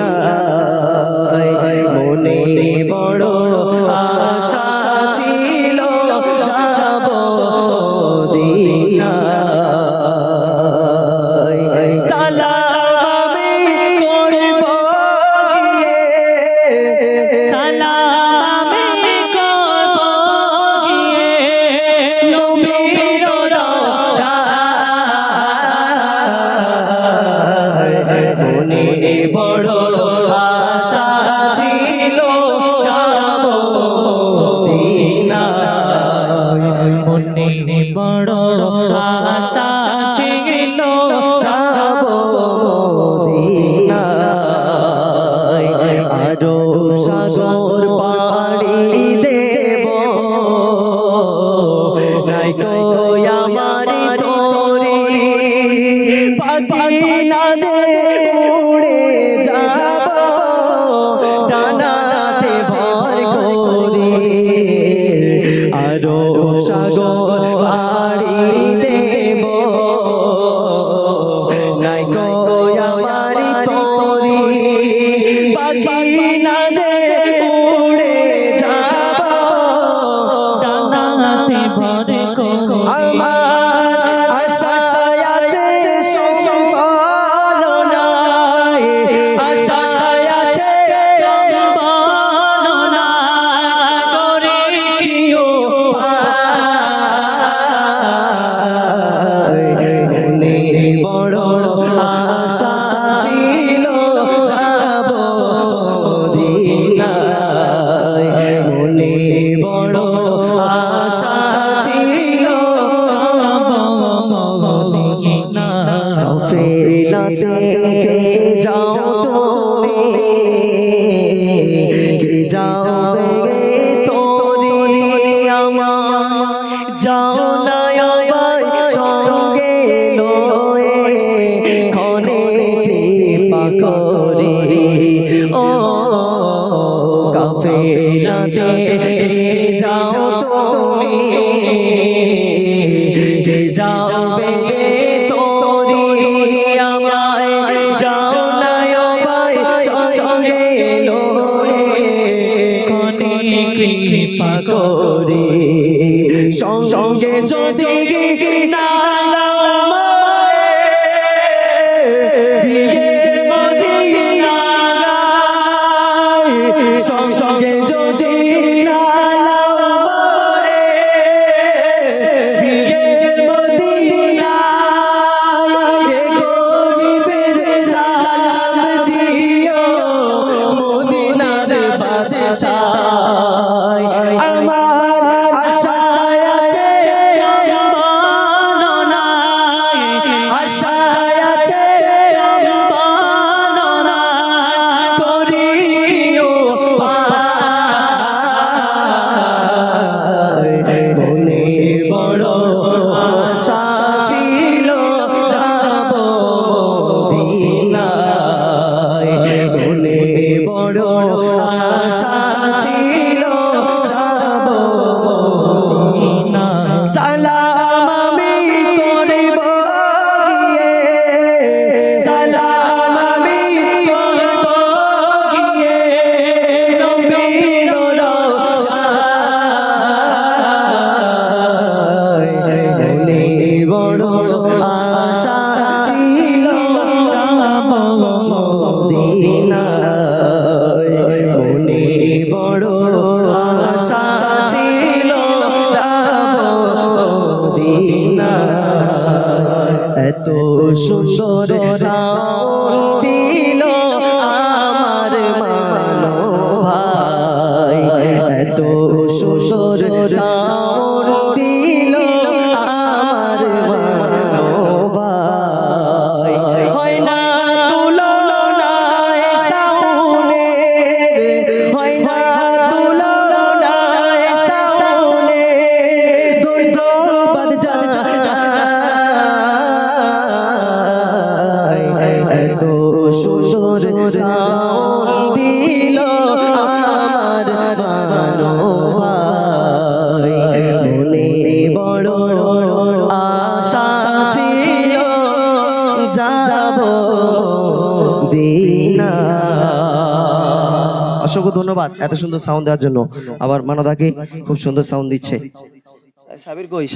Allah. Medina যে উড়ে যাব টানাতে ভর করে। আরও সাগর যাও রে তোরি আমার। যাও না ভাই সঙ্গে লয়ে। খনে কৃপা করে। ও কাফেলাতে কৃপা করে। সঙ্গে যদি না বড় যাব দিনা। অসংখ্য ধন্যবাদ এত সুন্দর সাউন্ড দেওয়ার জন্য। আবার মানদাকে খুব সুন্দর সাউন্ড দিচ্ছে। সাবির কই?